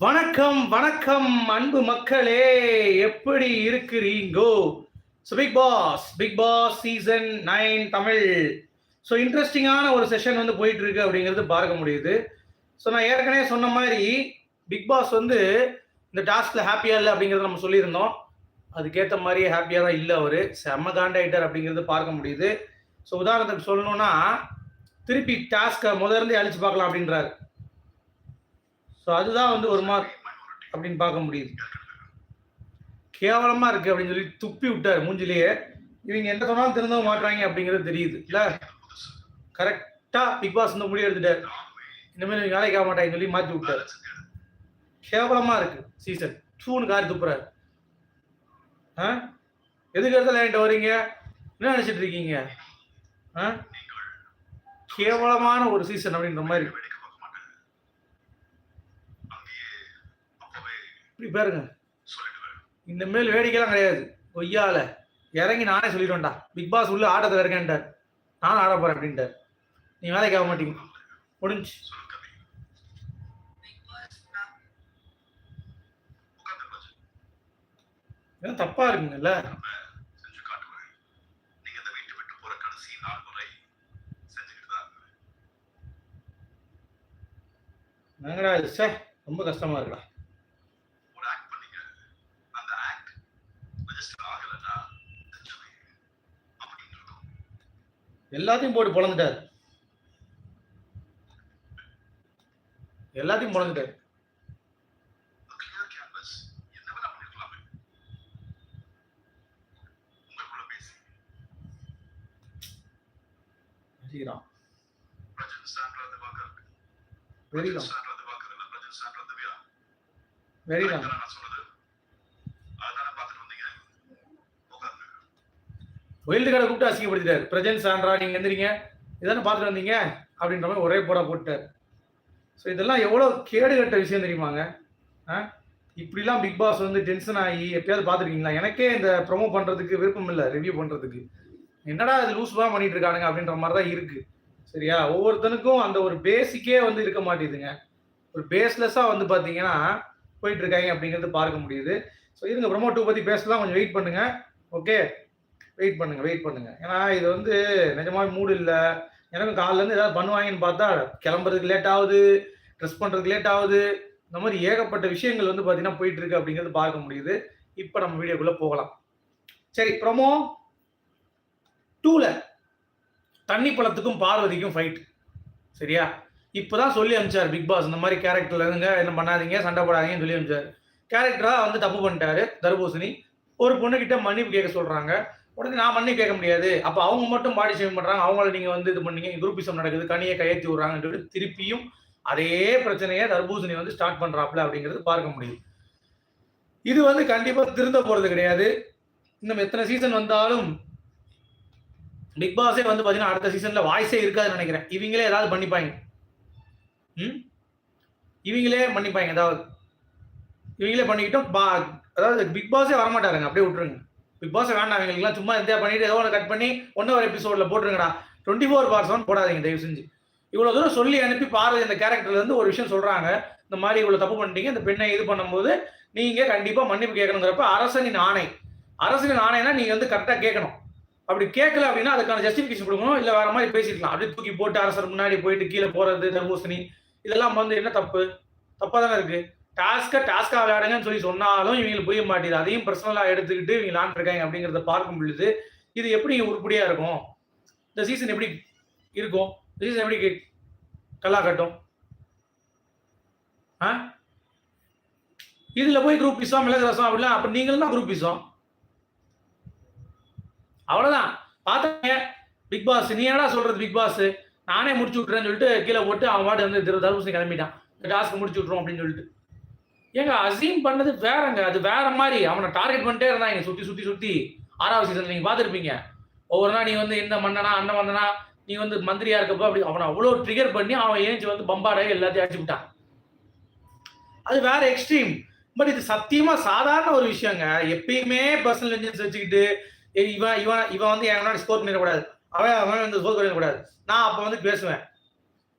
வணக்கம் வணக்கம் அன்பு மக்களே. எப்படி இருக்கிறீங்கோ? So big boss big boss season nine Tamil. So இன்ட்ரெஸ்டிங்கான ஒரு செஷன் வந்து போயிட்டு இருக்கு அப்படிங்கிறது பார்க்க முடியுது. ஸோ நான் ஏற்கனவே சொன்ன மாதிரி பிக் பாஸ் வந்து இந்த டாஸ்க்ல ஹாப்பியா இல்லை அப்படிங்கிறத நம்ம சொல்லியிருந்தோம். அதுக்கேற்ற மாதிரியே ஹாப்பியாக தான் இல்லை அவர். செம்ம காண்டாயிட்டார் அப்படிங்கிறது பார்க்க முடியுது. ஸோ உதாரணத்துக்கு சொல்லணும்னா திருப்பி டாஸ்க்கை முதல்ல அழிச்சு பார்க்கலாம் அப்படின்றாரு. ஸோ அதுதான் வந்து ஒரு மார்க் அப்படின்னு பார்க்க முடியுது. கேவலமா இருக்கு அப்படின்னு சொல்லி துப்பி விட்டாரு மூஞ்சிலேயே. இவங்க எந்த சொன்னாலும் திருந்தவும் மாட்டுறாங்க அப்படிங்கிறது தெரியுது. இல்ல? கரெக்டா பிக் பாஸ் வந்து முடிவு எடுத்துட்டார். இனிமேல் நீங்க வேலைக்கு ஆக மாட்டாங்கன்னு சொல்லி மாத்தி விட்டாரு. கேவலமா இருக்கு சீசன் டூன்னு காரி துப்புறாரு. ஆ? எதுக்கு இடத்துல என்கிட்ட வரீங்க என்ன நினைச்சிட்டு இருக்கீங்க? ஆ? கேவலமான ஒரு சீசன் அப்படின்ற மாதிரி. இப்படி பாருங்க. மேல் வேடிக்கைலாம் கிடையாது. கொய்யால இறங்கி நானே சொல்லிடுவேன்டா. பிக் பாஸ் உள்ள ஆட்டத்தில் இருக்கேன்ட்டார் நானும் ஆட போறேன் அப்படின்ட்டார் நீ வேலைக்கு ஆக மாட்டீங்க. முடிஞ்சு. ஏன் தப்பா இருக்குங்கல்ல? நாங்கடா இது சே ரொம்ப கஷ்டமா இருக்குடா ஒரு ஆக்ட் பண்ணீங்க அந்த ஆக்ட் ரெஜிஸ்டர் ஆகலைன்னா செஞ்சுவே அப்படின்னு இருக்கும் எல்லாத்தையும் போட்டு பொழந்துட்டார். எல்லாத்தையும் பொழந்துட்டார். கிளியர் வெரி என்ன வேணா பண்ணிருக்கலாமே உங்களுக்குள்ள பேசி வெறிதான் பிரஜன் சாண்ட்ரா திவாகர் வெறிதான் சாண்ட்ரா திவாகர் இல்ல பிரஜன் சாண்ட்ரா திவ்யா வெறிதான் கரெக்டா நான் சொன்னது அதானே பார்த்துட்டு வந்தீங்க உட்காருங்க ஒயில்டு கார்டை கூப்பிட்டு அசிங்கப்படுத்திட்டார். பிரஜன் சான்றா நீங்க எந்திரிங்க. இதானே பார்த்துட்டு வந்தீங்க? அப்படின்ற மாதிரி ஒரே போட போட்டார் ஸோ இதெல்லாம் எவ்வளோ கேடு கட்ட விஷயம் தெரியுமாங்க ஆ? இப்படிலாம் பிக் பாஸ் வந்து டென்ஷன் ஆகி எப்பயாவது பார்த்துருக்கீங்களா? எனக்கே இந்த ப்ரொமோ பண்ணுறதுக்கு விருப்பம் இல்லை ரிவ்யூ பண்ணுறதுக்கு என்னடா இது லூஸ்லாம் பண்ணிட்டு இருக்கானுங்க அப்படின்ற மாதிரி தான் இருக்கு. சரியா? ஒவ்வொருத்தனுக்கும் அந்த ஒரு பேசிக்கே வந்து இருக்க மாட்டேங்குதுங்க ஒரு பேஸ்லெஸ்ஸாக வந்து பார்த்தீங்கன்னா போயிட்டு இருக்காங்க அப்படிங்கிறது பார்க்க முடியுது. ஸோ இருங்க ப்ரொமோ டூ பற்றி பேசலாம். கொஞ்சம் வெயிட் பண்ணுங்க. ஓகே வெயிட் பண்ணுங்க வெயிட் பண்ணுங்க. ஏன்னா இது வந்து நிஜமாவே மூடு இல்லை. எனக்கும் காலைல இருந்து ஏதாவது பண்ணுவாங்கன்னு பார்த்தா கிளம்புறதுக்கு லேட் ஆகுது ட்ரெஸ் பண்றதுக்கு லேட் ஆகுது. இந்த மாதிரி ஏகப்பட்ட விஷயங்கள் வந்து பார்த்தீங்கன்னா போயிட்டு இருக்கு அப்படிங்கிறது பார்க்க முடியுது. இப்போ நம்ம வீடியோக்குள்ள போகலாம். சரி ப்ரொமோ டூல தண்ணி பழத்துக்கும் பார்வதிக்கும் ஃபைட் சரியா? இப்போதான் சொல்லி அனுப்பிச்சார் பிக் பாஸ் இந்த மாதிரி கேரக்டர்ல இருங்க என்ன பண்ணாதீங்க சண்டை போடாதீங்கன்னு சொல்லி அனுப்பிச்சார். கேரக்டரா வந்து தப்பு பண்ணிட்டாரு தர்பூசணி. ஒரு பொண்ணுகிட்ட மன்னிப்பு கேட்க சொல்றாங்க. உடனே நான் மண்ணி கேட்க முடியாது. அப்ப அவங்க மட்டும் பாடி ஷேமிங் பண்றாங்க. அவங்கள நீங்க வந்து இது பண்ணீங்க. குரூப்பிசம் நடக்குது. கனியை கையெழுத்தி விடுறாங்கன்னு சொல்லிட்டு திருப்பியும் அதே பிரச்சனையை தர்பூசணி வந்து ஸ்டார்ட் பண்றாப்ல அப்படிங்கிறது பார்க்க முடியுது. இது வந்து கண்டிப்பா திருந்த போறது கிடையாது. இன்னும் எத்தனை சீசன் வந்தாலும் பிக் பாஸே வந்து பாத்தீங்கன்னா அடுத்த சீசன்ல வாய்ஸே இருக்காதுன்னு நினைக்கிறேன். இவங்களே ஏதாவது பண்ணிப்பாங்க. ம்? இவங்களே பண்ணிப்பாங்க. ஏதாவது இவங்களே பண்ணிக்கிட்டோம் பா அதாவது பிக் பாஸே வரமாட்டாருங்க. அப்படியே விட்டுருங்க. பிக் பாஸ் வேண்டாம் இவங்களுக்குலாம் சும்மா எந்த பண்ணிட்டு ஏதோ ஒன்று கட் பண்ணி ஒன் ஹவர் எபிசோட்ல போட்டுருங்கடா. டுவெண்ட்டி ஃபோர் பார்ஸ் ஒன் போடாதீங்க தயவு செஞ்சு. இவ்வளவு தூரம் சொல்லி அனுப்பி பார்வதி இந்த கேரக்டர்ல இருந்து ஒரு விஷயம் சொல்றாங்க. இந்த மாதிரி இவ்வளவு தப்பு பண்ணிட்டீங்க இந்த பெண்ணை இது பண்ணும்போது நீங்க கண்டிப்பா மன்னிப்பு கேட்கணுங்கிறப்ப அரசனின் ஆணை. அரசனின் ஆணைனா நீங்க வந்து கரெக்டா கேட்கணும். அப்படி கேட்கல அப்படின்னா அதுக்கான ஜஸ்டிபிகேஷன் கொடுக்கணும் இல்ல வேற மாதிரி பேசிக்கலாம் அப்படியே தூக்கி போட்டு அரசர் முன்னாடி போயிட்டு கீழே போறது தர்பூசணி இதெல்லாம் வந்து என்ன தப்பு? தப்பா தானே இருக்கு. டாஸ்க்கை டாஸ்கா விளையாடுங்கன்னு சொல்லி சொன்னாலும் இவங்களுக்கு புரிய மாட்டேது அதையும் பர்சனலாக எடுத்துக்கிட்டு இவங்க விளாண்டுருக்காங்க அப்படிங்கிறத பார்க்கும் பொழுது இது எப்படி உருப்படியாக இருக்கும்? இந்த சீசன் எப்படி இருக்கும்? இந்த சீசன் எப்படி கல்லா கட்டும்? ஆ? இதில் போய் குரூப் பிசம் மிளகு ரசம் அப்படிலாம் அப்போ நீங்களும் தான் குரூப் பிசம் அவ்வளோதான் பார்த்தாங்க பிக் பாஸ் நீ என்னடா சொல்கிறது பிக் பாஸ் நானே முடிச்சு விட்றேன்னு சொல்லிட்டு கீழே போட்டு அவன் பாட்டு வந்து திரு தர்பூசணி கிளம்பிட்டான். இந்த டாஸ்க் முடிச்சு விட்ருவோம் அப்படின்னு சொல்லிட்டு. ஏங்க அசீம் பண்ணது வேறங்க. அது வேற மாதிரி. அவனை டார்கெட் பண்ணிட்டே இருந்தாங்க சுத்தி சுத்தி சுத்தி. ஆறாவது சீசன் நீங்க பார்த்துருப்பீங்க. ஒவ்வொரு நாள் நீ வந்து இந்த மன்னனா அண்ணன் மன்னனா நீ வந்து மந்திரியா இருக்கப்போ அப்படி அவனை அவ்வளோ ட்ரிகர் பண்ணி அவன் ஏஞ்சி வந்து பம்பாடாகி எல்லாத்தையும் அடிச்சு விட்டான். அது வேற எக்ஸ்ட்ரீம் பட் இது சத்தியமா சாதாரண ஒரு விஷயங்க. எப்பயுமே பர்சனல் இன்ஜின்ஸ் வச்சுக்கிட்டு ஏய், இவன் இவன் இவன் வந்து என் ஸ்கோர் பண்ணிடக்கூடாது. அவன் அவன் வந்து ஸ்கோர் பண்ணிடக்கூடாது. நான் அப்போ வந்து பேசுவேன்.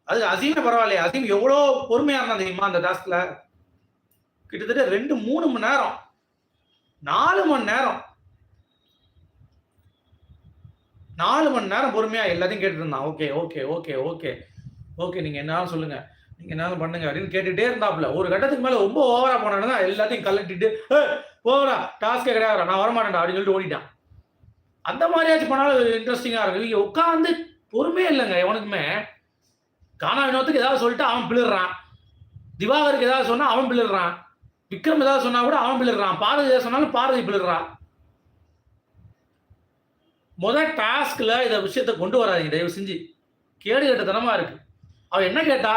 அது அசீமே பரவாயில்லையே. அசீம் எவ்வளோ பொறுமையா இருந்தான் தெரியுமா அந்த டாஸ்க்ல கிட்டத்தட்ட ரெண்டு மூணு மணி நேரம். நாலு மணி நேரம். நாலு மணி நேரம் பொறுமையா எல்லாத்தையும் கேட்டுட்டு இருந்தான். Okay okay okay okay. Okay நீங்க என்னாலும் சொல்லுங்க. நீங்க என்னாலும் பண்ணுங்க அப்படின்னு கேட்டுட்டே இருந்தாப்ல ஒரு கட்டத்துக்கு மேல ரொம்ப ஓவரா போனானுங்க எல்லாத்தையும் கலட்டிட்டு போவரா டாஸ்கே கிடையாது நான் வரமாட்டேன்டா அப்படின்னு சொல்லிட்டு ஓடிட்டான். அந்த மாதிரியாச்சும் பண்ணாலும் இன்ட்ரெஸ்டிங்கா இருக்கும். இவங்க உட்காந்து பொறுமையே இல்லைங்க எவனுக்குமே. கானா வினோத்துக்கு ஏதாவது சொல்லிட்டு அவன் பிளிடுறான் திவாகருக்கு ஏதாவது சொன்னா அவன் பிளிடுறான் விக்ரம் ஏதாவது சொன்னா கூட அவன் பிள்ளைறான் பாரதி ஏதாவது சொன்னாலும் பாரதி பிள்ளைறான் முதல் டாஸ்கில் இந்த விஷயத்தை கொண்டு வராதிங்க தயவு செஞ்சு. கேடு கேட்டதனமாக இருக்கு. அவள் என்ன கேட்டா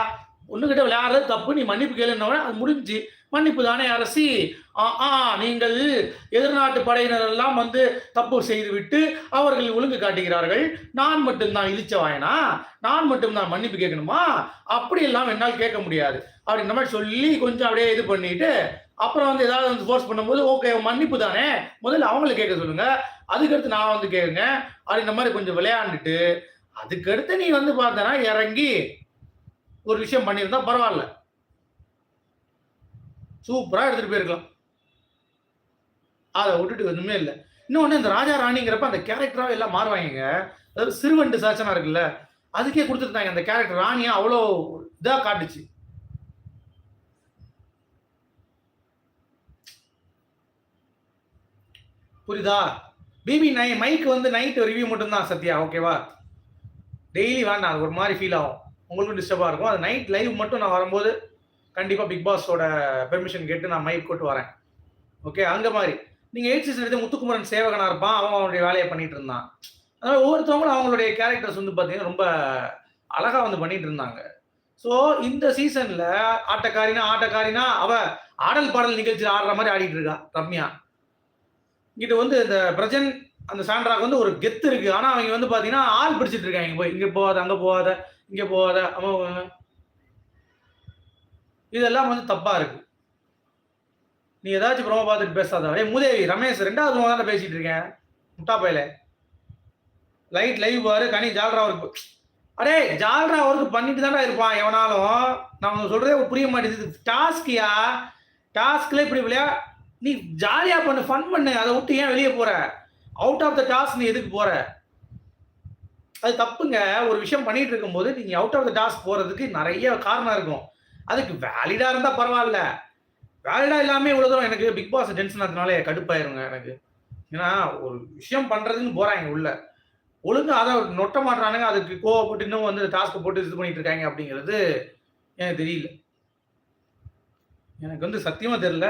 ஒண்ணுகிட்ட விளையாடுறது தப்பு நீ மன்னிப்பு கேளுன்னவன அது முடிஞ்சு. மன்னிப்பு தானே அரசி. ஆ ஆ நீங்கள் எதிர்நாட்டு படையினர் எல்லாம் வந்து தப்பு செய்துவிட்டு அவர்கள் ஒழுங்கு காட்டுகிறார்கள். நான் மட்டும்தான் இழிச்ச வாயனா? நான் மட்டும்தான் மன்னிப்பு கேட்கணுமா? அப்படி எல்லாம் என்னால் கேட்க முடியாது. அப்படின்ற மாதிரி சொல்லி கொஞ்சம் அப்படியே இது பண்ணிட்டு அப்புறம் வந்து ஏதாவது வந்து ஃபோர்ஸ் பண்ணும்போது ஓகே மன்னிப்பு தானே? முதல்ல அவங்களை கேட்க சொல்லுங்க. அதுக்கடுத்து நான் வந்து கேளுங்க. அப்படின்ற மாதிரி கொஞ்சம் விளையாண்டுட்டு அதுக்கடுத்து நீ வந்து பார்த்தனா இறங்கி ஒரு விஷயம் பண்ணியிருந்தா பரவாயில்ல. சூப்பராக எடுத்துட்டு போயிருக்கலாம். அதை விட்டுட்டு ஒன்றுமே இல்லை. இன்னொன்று இந்த ராஜா ராணிங்கிறப்ப அந்த கேரக்டராக எல்லாம் மாறுவாங்க அதாவது சிறுவண்டு சாச்சனா இருக்குல்ல அதுக்கே கொடுத்துருந்தாங்க அந்த கேரக்டர் ராணியா அவ்வளோ இதாக காட்டுச்சு. புரியுதா? பிபி நை மைக் வந்து நைட்டு ரிவ்யூ மட்டும்தான் சத்யா ஓகேவா டெய்லி வேண்டாம் அது ஒரு மாதிரி ஃபீல் ஆகும். உங்களுக்கும் டிஸ்டர்பாக இருக்கும். அது நைட் லைவ் மட்டும் நான் வரும்போது கண்டிப்பாக பிக் பாஸோட பெர்மிஷன் கேட்டு நான் மைக் கொட்டு வரேன். ஓகே அங்கே மாதிரி. நீங்கள் எயிட் சீசன் எடுத்து முத்துக்குமரன் சேவகனாக இருப்பான் அவன் அவனுடைய வேலையை பண்ணிட்டு இருந்தான். அதனால் ஒவ்வொருத்தவங்களும் அவங்களுடைய கேரக்டர்ஸ் வந்து பார்த்தீங்கன்னா ரொம்ப அழகாக வந்து பண்ணிட்டு இருந்தாங்க. ஸோ இந்த சீசனில் ஆட்டக்காரினா ஆட்டக்காரினா அவள் ஆடல் பாடல் நிகழ்ச்சியில் ஆடுற மாதிரி ஆடிட்டு இருக்கா ரம்யா. இங்கிட்ட வந்து இந்த பிரஜன் அந்த சாண்ட்ராக்கு வந்து ஒரு கெத்து இருக்கு. ஆனா அவங்க வந்து பாத்தீங்கன்னா ஆள் பிடிச்சிட்டு இருக்காங்க. போய் இங்க போகாத அங்க போகாத இங்க போகாத அவன் இதெல்லாம் வந்து தப்பா இருக்கு. நீ ஏதாச்சும் ப்ரோமோ பார்த்துட்டு பேசாத. ஏ மூதேவி ரமேஷ் ரெண்டாவது ப்ரோமோ தான் பேசிட்டு இருக்கேன் முட்டா பையில. லைட் லைவ் பாரு. கனி ஜால்ரா ஒர்க் அடே ஜால்ரா ஒர்க் பண்ணிட்டு தானே இருப்பான் எவனாலும். நம்ம சொல்றதே புரிய மாட்டேங்குது. டாஸ்கியா டாஸ்க்ல இப்படி விளையா நீ ஜாலியாக பண்ணு ஃபன் பண்ணு அதை விட்டு ஏன் வெளியே போற? அவுட் ஆஃப் த டாஸ்க் நீ எதுக்கு போற? அது தப்புங்க. ஒரு விஷயம் பண்ணிட்டு இருக்கும்போது நீங்கள் அவுட் ஆஃப் த டாஸ்க் போகிறதுக்கு நிறைய காரணம் இருக்கும். அதுக்கு வேலிடாக இருந்தால் பரவாயில்ல. வேலிடாக இல்லாமல் இவ்வளோ தூரம் எனக்கு பிக் பாஸ் டென்ஷன் ஆனதுனால கடுப்பாயிருங்க எனக்கு. ஏன்னா ஒரு விஷயம் பண்ணுறதுன்னு போகிறாங்க உள்ள. ஒழுங்கு அதை நொட்ட மாட்டானுங்க அதுக்கு கோவப்பட்டு இன்னும் வந்து டாஸ்க்கு போட்டு இது பண்ணிட்டு இருக்காங்க அப்படிங்கிறது எனக்கு தெரியல. எனக்கு வந்து சத்தியமாக தெரியல.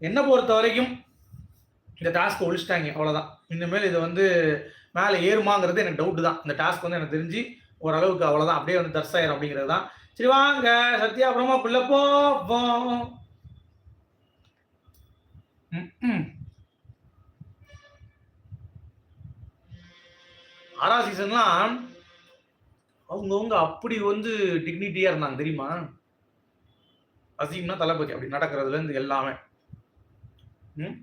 என்னை பொறுத்த வரைக்கும் இந்த டாஸ்க் ஒழிச்சிட்டாங்க அவ்வளோதான் இனிமேல் இது வந்து மேலே ஏறுமாங்கிறது எனக்கு டவுட்டு தான். இந்த டாஸ்க் வந்து எனக்கு தெரிஞ்சு ஓரளவுக்கு அவ்வளோதான் அப்படியே வந்து தர்சாயிரம் அப்படிங்கிறது தான். சரி வாங்க சத்யா அப்புறமா பிள்ளை போவோம். ஆறா சீசன்லாம் அவங்கவுங்க அப்படி வந்து டிக்னிட்டியாக இருந்தாங்க தெரியுமா? அசீம்னா தளபதி அப்படி நடக்கிறதுலேருந்து எல்லாமே. ம்?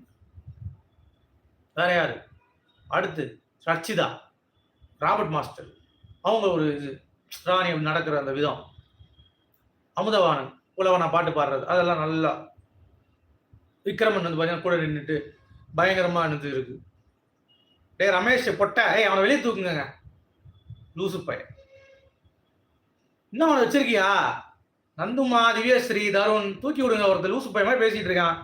வேற யாரு? அடுத்து ரச்சிதா ராபர்ட் மாஸ்டர். அவங்க ஒரு இது ராணியம் நடக்கிற அந்த விதம். அமுதவாணன் உழவனா பாட்டு பாடுறது அதெல்லாம் நல்லா விக்ரமன் வந்து பார்த்தீங்கன்னா கூட நின்றுட்டு பயங்கரமாக நின்று இருக்கு. டே ரமேஷ் பொட்டை ஏய் அவனை வெளியே தூக்குங்க லூசு பையன். இன்னும் அவனை வச்சிருக்கியா? நந்துமா திவ்யஸ்ரீ தருண் தூக்கி விடுங்க ஒருத்தர் லூசு பையன் மாதிரி பேசிட்டு இருக்கான்.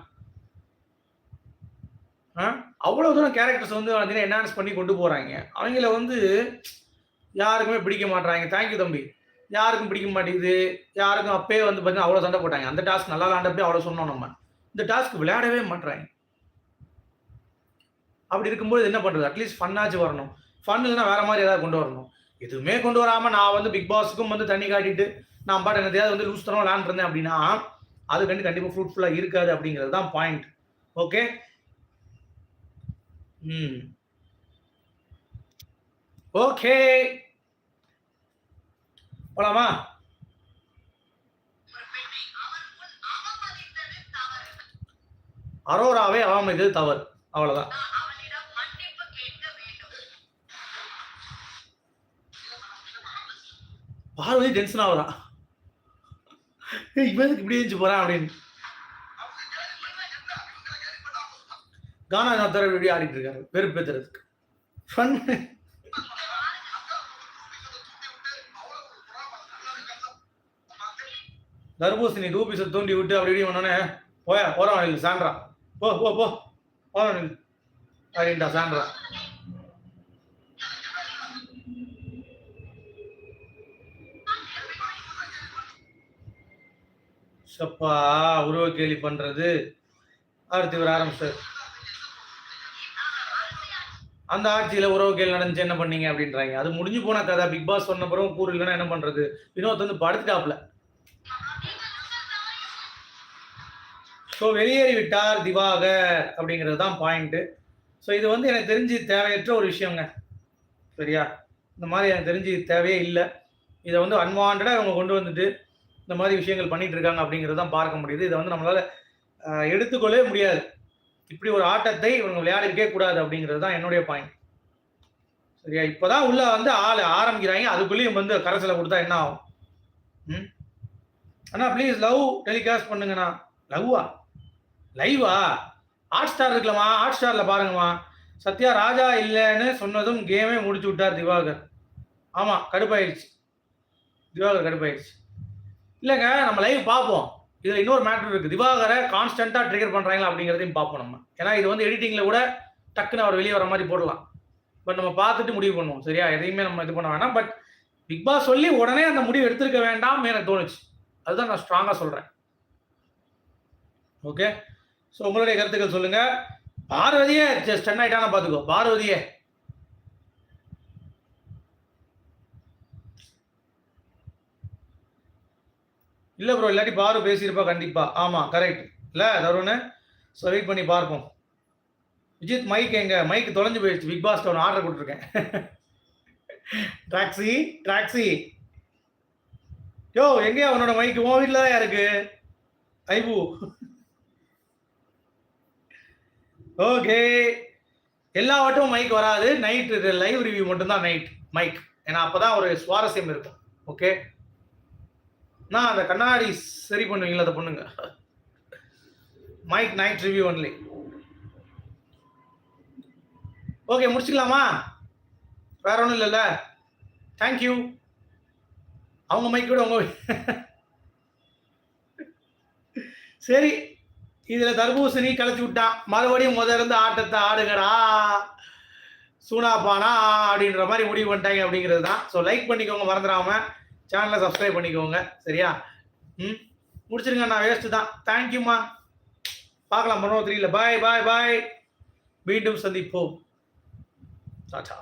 அவ்வளவு தூரம் கேரக்டர்ஸ் வந்து பார்த்தீங்கன்னா என்ஹான்ஸ் பண்ணி கொண்டு போறாங்க. அவங்கள வந்து யாருக்குமே பிடிக்க மாட்டாங்க தேங்க்யூ தம்பி. யாருக்கும் பிடிக்க மாட்டேங்குது. யாருக்கும் அப்பயே வந்து பார்த்தீங்கன்னா அவ்வளோ சண்டை போட்டாங்க. அந்த டாஸ்க் நல்லா விளாண்டப்பே அவ்வளோ சொன்னோம் நம்ம. இந்த டாஸ்க் விளையாடவே மாட்றாங்க. அப்படி இருக்கும்போது என்ன பண்ணுறது அட்லீஸ்ட் ஃபன்னாச்சு வரணும். ஃபன் இல்லைன்னா வேற மாதிரி ஏதாவது கொண்டு வரணும். எதுவுமே கொண்டு வராமல் நான் வந்து பிக் பாஸுக்கும் வந்து தண்ணி காட்டிட்டு நான் பாட்டு என்னத்தையாவது வந்து லூஸ் தரம் விளாண்டுருந்தேன் அப்படின்னா அது கண்டு கண்டிப்பாக ஃப்ரூட்ஃபுல்லாக இருக்காது அப்படிங்கிறது தான் பாயிண்ட் ஓகே Hmm. ம் ஓகே போலாமா? அரோராவே அவமதித்தது தவறு. அவ்வளவுதான். பார்வதி டென்ஷன் ஆகுறா ஏய், இப்படி இருந்துச்சு போறான் அப்படின்னு. கானா இன்னொருத்தர வீடியோ ஆடிட்டு இருக்காரு வெறுப்பேத்துறதுக்கு ஃபன் தர்பூசணி ரூபிஸை தூண்டி விட்டு அப்படி இப்படி பண்ணோன்னே போய போறவன் இல்லை சாண்ட்ரா. போ போ போ. போறவன் இல்லை அப்படின்டா சாண்ட்ரா. சப்பா உருவ கேலி பண்றது. அடுத்து இவர் ஆரம்பிச்சார். அந்த ஆட்சியில உறவு கேள்வி நடந்துச்சு என்ன பண்ணீங்க அப்படின்றாங்க. அது முடிஞ்சு போன கதை. பிக் பாஸ் சொன்ன பிறகு கூறு இல்லைன்னா என்ன பண்றது? வினோத் வந்து படுத்துட்டாப்ல ஸோ வெளியேறி விட்டார் திவாகர் அப்படிங்கிறது தான் பாயிண்ட்டு ஸோ இது வந்து எனக்கு தெரிஞ்சு தேவையற்ற ஒரு விஷயங்க. சரியா? இந்த மாதிரி எனக்கு தெரிஞ்சு தேவையே இல்லை. இதை வந்து அன்வான்டாக இவங்க கொண்டு வந்துட்டு இந்த மாதிரி விஷயங்கள் பண்ணிட்டு இருக்காங்க அப்படிங்கிறது தான் பார்க்க முடியுது. இதை வந்து நம்மளால எடுத்துக்கொள்ளவே முடியாது. இப்படி ஒரு ஆட்டத்தை இவங்க விளையாடிருக்கே கூடாது அப்படிங்கிறது தான் என்னுடைய பாயிண்ட் சரியா? இப்போதான் உள்ள வந்து ஆள் ஆரம்பிக்கிறாங்க. அதுக்குள்ளேயும் வந்து கரைசலை கொடுத்தா என்ன ஆகும்? ம்? அண்ணா ப்ளீஸ் லவ் டெலிகாஸ்ட் பண்ணுங்கண்ணா. லவ்வா லைவா ஹாட் ஸ்டார் இருக்கலாமா? ஹாட் ஸ்டாரில் பாருங்கம்மா. சத்யா ராஜா இல்லைன்னு சொன்னதும் கேமே முடிச்சு விட்டார் திவாகர். ஆமாம் கடுப்பாயிடுச்சு. திவாகர் கடுப்பாயிடுச்சு. இல்லைங்க நம்ம லைவ் பார்ப்போம். இதுல இன்னொரு மேட்டர் இருக்கு. திவாகரை கான்ஸ்டன்டா ட்ரிகர் பண்றாங்களா அப்படிங்கிறதையும் பார்ப்போம் நம்ம. ஏன்னா இது வந்து எடிட்டிங்ல கூட டக்குன்னு அவர் வெளியே வர மாதிரி போடலாம். பட் நம்ம பார்த்துட்டு முடிவு பண்ணுவோம். சரியா? எதையுமே நம்ம இது பண்ண வேணாம். பட் பிக் பாஸ் சொல்லி உடனே அந்த முடிவு எடுத்திருக்க வேண்டாம் எனக்கு தோணுச்சு. அதுதான் நான் ஸ்ட்ராங்கா சொல்றேன். ஓகே ஸோ உங்களுடைய கருத்துக்கள் சொல்லுங்க. பார்வதியே ஸ்டன் ஆயிட்டானா பார்த்துக்கோ. பார்வதியே இல்லை ப்ரோ இல்லாட்டி பாரு பேசியிருப்பா கண்டிப்பா. ஆமா கரெக்ட் இல்லை தருண் ஸோ வெயிட் பண்ணி பார்ப்போம். விஜித் மைக் எங்க? மைக் தொலைஞ்சு போயிடுச்சு. பிக் பாஸ் ஒன்று ஆர்டர் கொடுத்துருக்கேன். டாக்ஸி டாக்ஸி யோ எங்கேயா உன்னோட மைக் உன் வீட்டில் தான் இருக்கு? ஐபு. ஓகே எல்லா வட்டமும் மைக் வராது நைட் லைவ் ரிவ்யூ மட்டும்தான் நைட் மைக் ஏன்னா அப்பதான் ஒரு சுவாரஸ்யம் இருக்கும். ஓகே நான் அந்த கண்ணாடி சரி பண்ணுவீங்களா அதை பண்ணுங்க. Mic night review only okay முடிச்சுக்கலாமா? வேற ஒன்றும் இல்லைல்ல. தேங்க்யூ அவங்க மைக் கூட உங்க சரி இதில் தர்பூசணி கலைச்சி விட்டான் மறுபடியும் முதல்ல இருந்து ஆட்டத்தை ஆடுங்கடா. சூனாப்பானா அப்படின்ற மாதிரி முடிவு பண்ணிட்டாங்க அப்படிங்கிறது தான். ஸோ லைக் பண்ணிக்கோங்க மறந்துடாமல் சேனலை சப்ஸ்கிரைப் பண்ணிக்கோங்க. சரியா? ம்? முடிச்சிருங்க நான் வேஸ்ட்டு தான். தேங்க்யூம்மா பார்க்கலாம் மரணம் தெரியல பாய் பாய் பாய் மீண்டும் சந்திப்போம். டாட்டா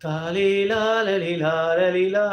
தாலீலா லலிலா லலிலா